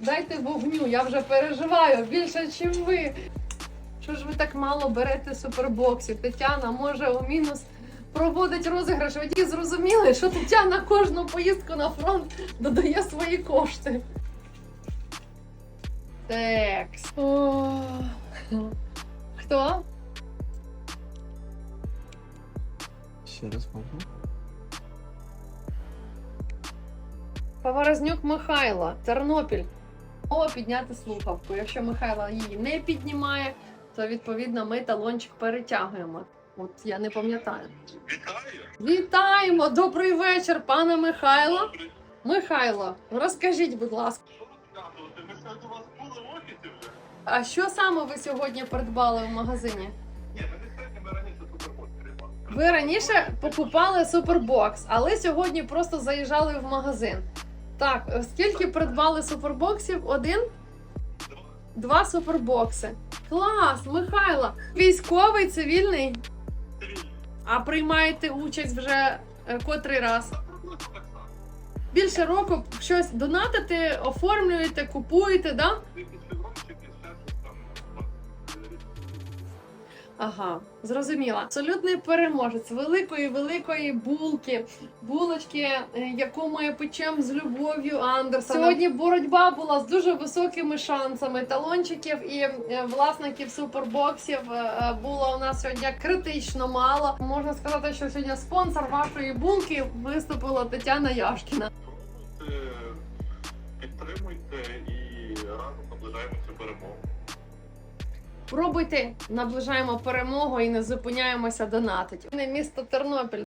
дайте вогню, я вже переживаю більше, ніж ви. Що ж ви так мало берете супербоксів? Тетяна може у мінус проводить розіграш. Ви тільки зрозуміли, що Тетяна кожну поїздку на фронт додає свої кошти. Текс. О. Хто? Ще раз можна? Поворознюк Михайло, Тернопіль. Мова підняти слухавку. Якщо Михайло її не піднімає, то відповідно ми талончик перетягуємо. От я не пам'ятаю. Вітаю! Вітаємо! Добрий вечір, пане Михайло. Михайло, розкажіть, будь ласка? Ми сьогодні у вас були в офісі вже? а що саме ви сьогодні придбали в магазині? Ні, ми не сьогодні, ми раніше супербот приймали. Ви раніше покупали супербокс, але сьогодні просто заїжджали в магазин. Так, скільки придбали супербоксів? Один? Два супербокси. Клас, Михайло. Військовий, цивільний. А приймаєте участь вже е, котрий раз? Так. Більше року щось донатите, оформлюєте, купуєте, да? Ага, зрозуміла. Абсолютний переможець великої великої булки, булочки, е, яку ми печемо з любов'ю Андерсона. Сьогодні боротьба була з дуже високими шансами. Талончиків і е, власників супербоксів е, було у нас сьогодні критично мало. Можна сказати, що сьогодні спонсор вашої булки виступила Тетяна Яшкіна. Підтримуйте і разом наближаємо перемогу. Пробуйте, наближаємо перемогу і не зупиняємося донатити. Не Місто Тернопіль